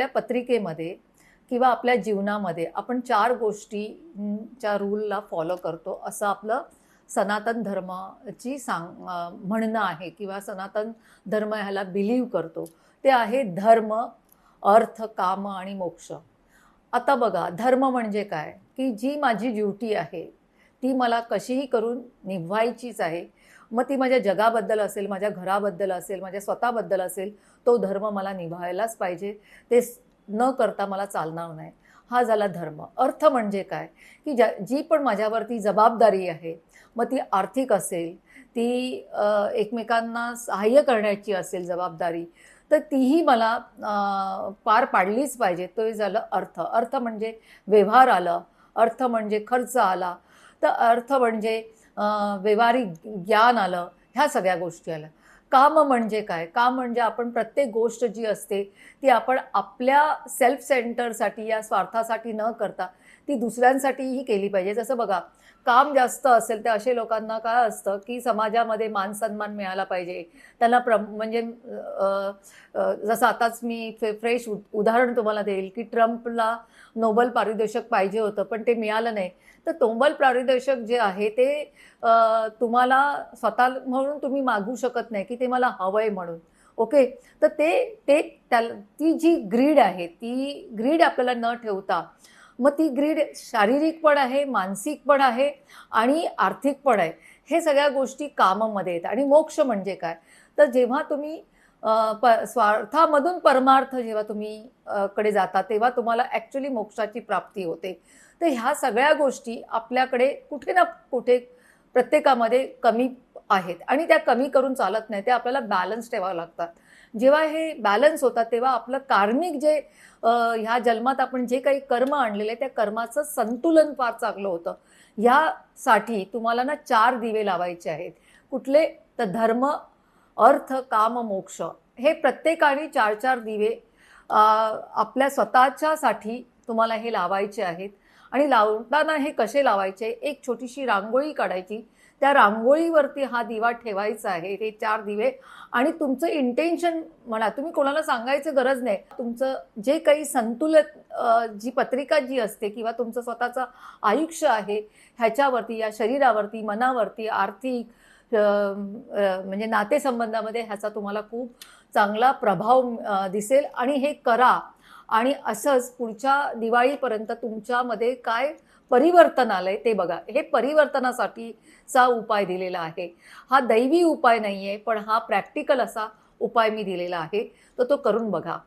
आपल्या पत्रिकेमध्ये किंवा आपल्या जीवनामध्ये आपण चार गोष्टीच्या रूलला फॉलो करतो असं आपलं सनातन धर्माची सांग म्हणणं आहे किंवा सनातन धर्म ह्याला बिलीव करतो ते आहे धर्म अर्थ काम आणि मोक्ष. आता बघा धर्म म्हणजे काय? की जी माझी ड्युटी आहे ती मला कशीही करून निभवायचीच आहे. मग ती माझ्या जगाबद्दल असेल माझ्या घराबद्दल असेल माझ्या स्वतःबद्दल असेल तो धर्म मला निभावायलाच पाहिजे. ते न करता मला चालणार नाही. हा झाला धर्म. अर्थ म्हणजे काय? की ज्या जी पण माझ्यावरती जबाबदारी आहे मग ती आर्थिक असेल ती एकमेकांना सहाय्य करण्याची असेल जबाबदारी तर तीही मला पार पाडलीच पाहिजे. तो झालं अर्थ. अर्थ म्हणजे व्यवहार आलं. अर्थ म्हणजे खर्च आला. तर अर्थ म्हणजे व्यवहारिक ज्ञान आलं ह्या सगळ्या गोष्टी आल्या. काम म्हणजे काय? काम म्हणजे आपण प्रत्येक गोष्ट जी असते ती आपण आपल्या सेल्फ सेंटरसाठी या स्वार्थासाठी न करता ती दुसऱ्यांसाठीही केली पाहिजे. जसं बघा काम जास्त असेल तर असे लोकांना काय असतं की समाजामध्ये मान सन्मान मिळाला पाहिजे. त्यांना प्र म्हणजे जसं आताच मी फे फ्रेश उदाहरण तुम्हाला देईल की ट्रम्पला नोबल पारितोषिक पाहिजे होतं पण ते मिळालं नाही. तर नोबल पारितोषिक जे आहे ते तुम्हाला स्वतः म्हणून तुम्ही मागू शकत नाही की ते मला हवं आहे म्हणून. ओके? तर ते ते त्याला ती जी ग्रीड आहे ती ग्रीड आपल्याला न ठेवता मग ती ग्रीड शारीरिक पण आहे मानसिक पण आहे आणि आर्थिक पण आहे. हे सगळ्या गोष्टी कामामध्ये येतात. आणि मोक्ष म्हणजे काय? तर जेव्हा तुम्ही प स्वार्थामधून परमार्थ जेव्हा तुम्ही कडे जाता तेव्हा तुम्हाला ॲक्च्युली मोक्षाची प्राप्ती होते. तर ह्या सगळ्या गोष्टी आपल्याकडे कुठे ना कुठे प्रत्येकामध्ये कमी आहेत. आणि त्या कमी करून चालत नाही ते आपल्याला बॅलन्स ठेवावं लागतात. जेव्हा हे बॅलन्स होतात तेव्हा आपलं कार्मिक जे ह्या जन्मात आपण जे काही कर्म आणलेले त्या कर्माचं संतुलन फार चांगलं होतं. ह्यासाठी तुम्हाला ना चार दिवे लावायचे आहेत. कुठले? तर धर्म अर्थ काम मोक्ष. हे प्रत्येकाने चार चार दिवे आपल्या स्वतःच्यासाठी तुम्हाला हे लावायचे आहेत. आणि लावताना हे कसे लावायचे? एक छोटीशी रांगोळी काढायची. त्या रांगोळीवरती हा दिवा ठेवायचा आहे. हे चार दिवे आणि तुमचं इंटेन्शन म्हणा तुम्ही कोणाला सांगायचं गरज नाही. तुमचं जे काही संतुलित जी पत्रिका जी असते किंवा तुमचं स्वतःचं आयुष्य आहे ह्याच्यावरती या शरीरावरती मनावरती आर्थिक म्हणजे नातेसंबंधामध्ये ह्याचा तुम्हाला खूप चांगला प्रभाव दिसेल. आणि हे करा. आणि असंच पुढच्या दिवाळीपर्यंत तुमच्यामध्ये काय परिवर्तन आलंय ते बघा. हे परिवर्तनासाठीचा उपाय दिलेला आहे. हा दैवी उपाय नाही आहे पण हा प्रॅक्टिकल असा उपाय मी दिलेला आहे. तर तो करून बघा.